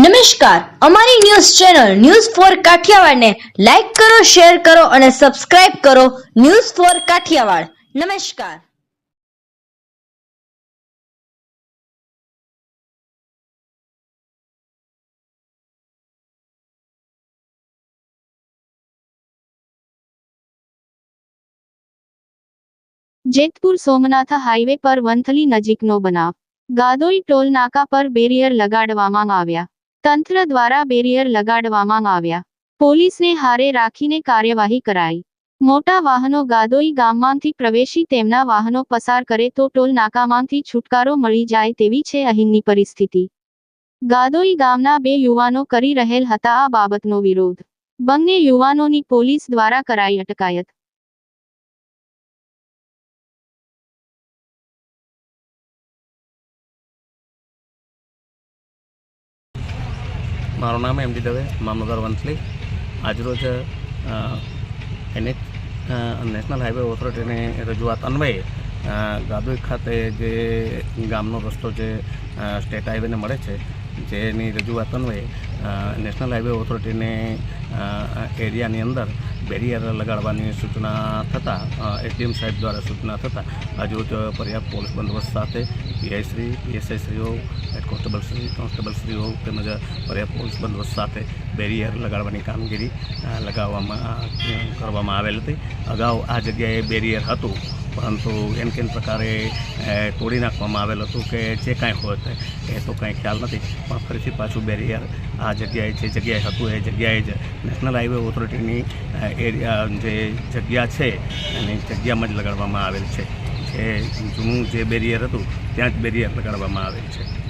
નમસ્કાર. અમારી news channel news four કાઠિયાવાડને લાઈક કરો, શેર કરો અને સબસ્ક્રાઇબ કરો ન્યૂઝ ફોર કાઠિયાવાડ. નમસ્કાર. જેતપુર સોમનાથ હાઈવે પર વંથલી નજીકનો બનાવ. ગાદોઈ ટોલ નાકા પર બેરિયર લગાડવામાં આવ્યા. તંત્ર દ્વારા બેરિયર લગાડવામાં આવ્યા. પોલીસને હારે રાખીને કાર્યવાહી કરાઈ. મોટા વાહનો ગાદોઈ ગામમાંથી પ્રવેશી તેમના વાહનો પસાર કરે તો ટોલ નાકામાંથી છુટકારો મળી જાય તેવી છે અહીંની પરિસ્થિતિ. ગાદોઈ ગામના બે યુવાનો કરી રહેલ હતા આ બાબતનો વિરોધ. બંને યુવાનોની પોલીસ દ્વારા કરાઈ અટકાયત. મારું નામ એમડી દવે મામલતદાર વંથલી. આજરોજ અ, નેશનલ હાઈવે ઓથોરિટીની રજૂઆત અન્વયે ગાદોઈ ખાતે જે ગામનો રસ્તો જે સ્ટેટ હાઈવેને મળે છે જેની રજૂઆત અન્વયે નેશનલ હાઈવે ઓથોરિટીને એરિયાની અંદર બેરિયર લગાડવાની સૂચના થતાં એટીએમ સાહેબ દ્વારા સૂચના થતાં, હજુ પર્યાપ્ત પોલીસ બંદોબસ્ત સાથે પીઆઈશ્રી પીએસઆઈશ્રીઓ હેડ કોન્સ્ટેબલશ્રી કોન્સ્ટેબલશ્રીઓ તેમજ પર્યાપ્ત પોલીસ બંદોબસ્ત સાથે બેરિયર લગાડવાની કામગીરી લગાવવામાં કરવામાં આવેલ હતી. અગાઉ આ જગ્યાએ બેરિયર હતું. પરંતુ એમ કેમ પ્રકારે તોડી નાખવામાં આવેલ હતું કે જે કાંઈ હોત, એ તો કાંઈ ખ્યાલ નથી. પણ ફરીથી પાછું બેરિયર આ જગ્યાએ જે જગ્યાએ હતું, એ જગ્યાએ જ નેશનલ હાઈવે ઓથોરિટીની એરિયા, જે જગ્યા છે, એની જગ્યામાં જ લગાડવામાં આવેલ છે. જે જૂનું જે બેરિયર હતું, ત્યાં જ બેરિયર લગાડવામાં આવેલ છે.